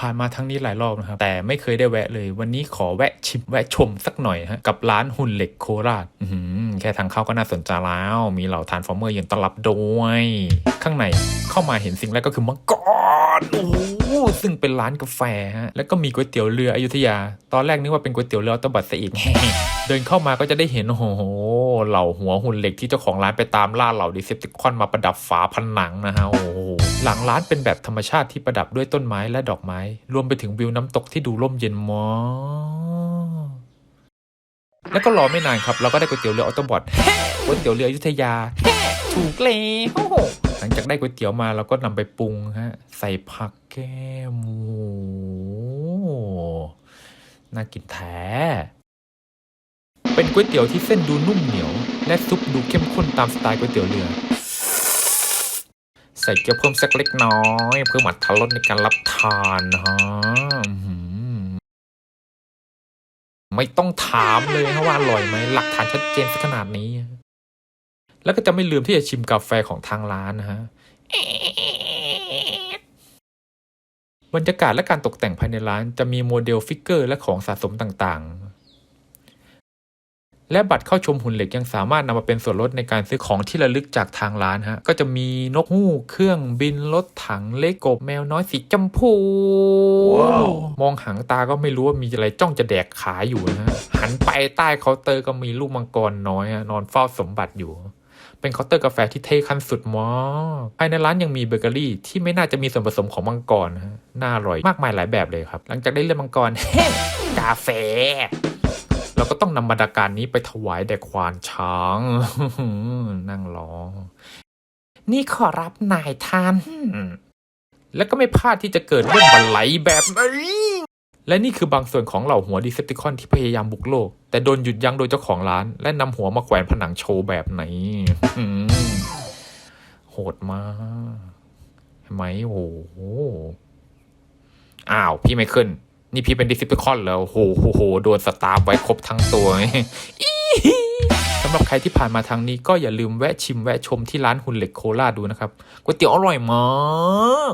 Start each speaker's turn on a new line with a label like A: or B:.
A: ผ่านมาทั้งนี้หลายรอบนะครับ แต่ไม่เคยได้แวะเลย วันนี้ขอแวะชิมแวะชมสักหน่อยฮะกับร้านหุ่นเหล็กโคราชแค่ทางเข้าก็น่าสนใจแล้ว มีเหล่าทานฟอร์เมอร์ยืนต้อนรับด้วย ข้างในเข้ามาเห็นสิ่งแรกก็คือมังกรโอ้ ซึ่งเป็นร้านกาแฟฮะแล้วก็มีก๋วยเตี๋ยวเรืออยุธยา ตอนแรกนึกว่าเป็นก๋วยเตี๋ยวเรือออโตบัตซะอีกเดินเข้ามาก็จะได้เห็นโอ้โหเหล่าหัวหุ่นเหล็กที่เจ้าของร้านไปตามล่าเหล่าดิเซปติคอนมาประดับฝาผนังนะฮะโอ้โหหลังร้านเป็นแบบธรรมชาติที่ประดับด้วยต้นไม้และดอกไม้ รวมไปถึงวิวน้ำตกที่ดูร่มเย็นมากแล้วก็รอไม่นานครับ เราก็ได้ก๋วยเตี๋ยวเรือออโตบอทก๋วยเตี๋ยวเรืออยุธยา ถูกแล้ว หลังจากได้ก๋วยเตี๋ยวมาเราก็นำไปปรุงฮะ ใส่ผักแก้มโอ้โหน่ากินแท้ เป็นก๋วยเตี๋ยวที่เส้นดูนุ่มเหนียว และซุปดูเข้มข้นตามสไตล์ก๋วยเตี๋ยวเรือ ใส่เกี๊ยวเพิ่มสักเล็กน้อย เพื่อหมัดทารสในการรับทานฮะไม่ต้องถามเลยฮะว่าอร่อยไหมหลักฐานชัดเจนสักขนาดนี้ แล้วก็จะไม่ลืมที่จะชิมกาแฟของทางร้านนะฮะบรรยากาศและการตกแต่งภายในร้านจะมีโมเดลฟิกเกอร์และของสะสมต่างๆ และบัตรเข้าชมหุ่นเหล็กยังสามารถนำมาเป็นส่วนลดในการซื้อของที่ระลึกจากทางร้านฮะ ก็จะมีนกฮูกเครื่องบินรถถังเลโกบแมวน้อยสีจำพู
B: ว้าว
A: มองหางตาก็ไม่รู้ว่ามีอะไรจ้องจะแดกขาอยู่นะฮะ หันไปใต้เคาน์เตอร์ก็มีลูกมังกรน้อยฮะนอนเฝ้าสมบัติอยู่ เป็นเคาน์เตอร์กาแฟที่เท่ขั้นสุดมากภายในร้านยังมีเบเกอรี่ที่ไม่น่าจะมีส่วนผสมของมังกรนะฮะน่าอร่อยมากมายหลายแบบเลยครับ หลังจากได้เลือกมังกรกาแฟเราก็ต้องนำบรรดาการนี้ไปถวายแด่ควานช้างนั่งรอนี่ขอรับนายท่าน แล้วก็ไม่พลาดที่จะเกิดเรื่องบันไลแบบนี้ และนี่คือบางส่วนของเหล่าหัวดีเซปติคอนที่พยายามบุกโลก แต่โดนหยุดยั้งโดยเจ้าของร้าน และนำหัวมาแขวนผนังโชว์แบบไหนโหดมากเห็นไหมโอ้โหอ้าว พี่ไม่ขึ้น นี่พี่เป็นดิส p ิ i คอนแล้วโอ้โหโหโหโดนสตาร์ไว้ครบทั้งตัวสำหรับใครที่ผ่านมาทางนี้ก็อย่าลืมแวะชิมแวะชมที่ร้านหุ่นเหล็กโคราดูนะครับก๋วยเตี๋ยวอร่อยมาก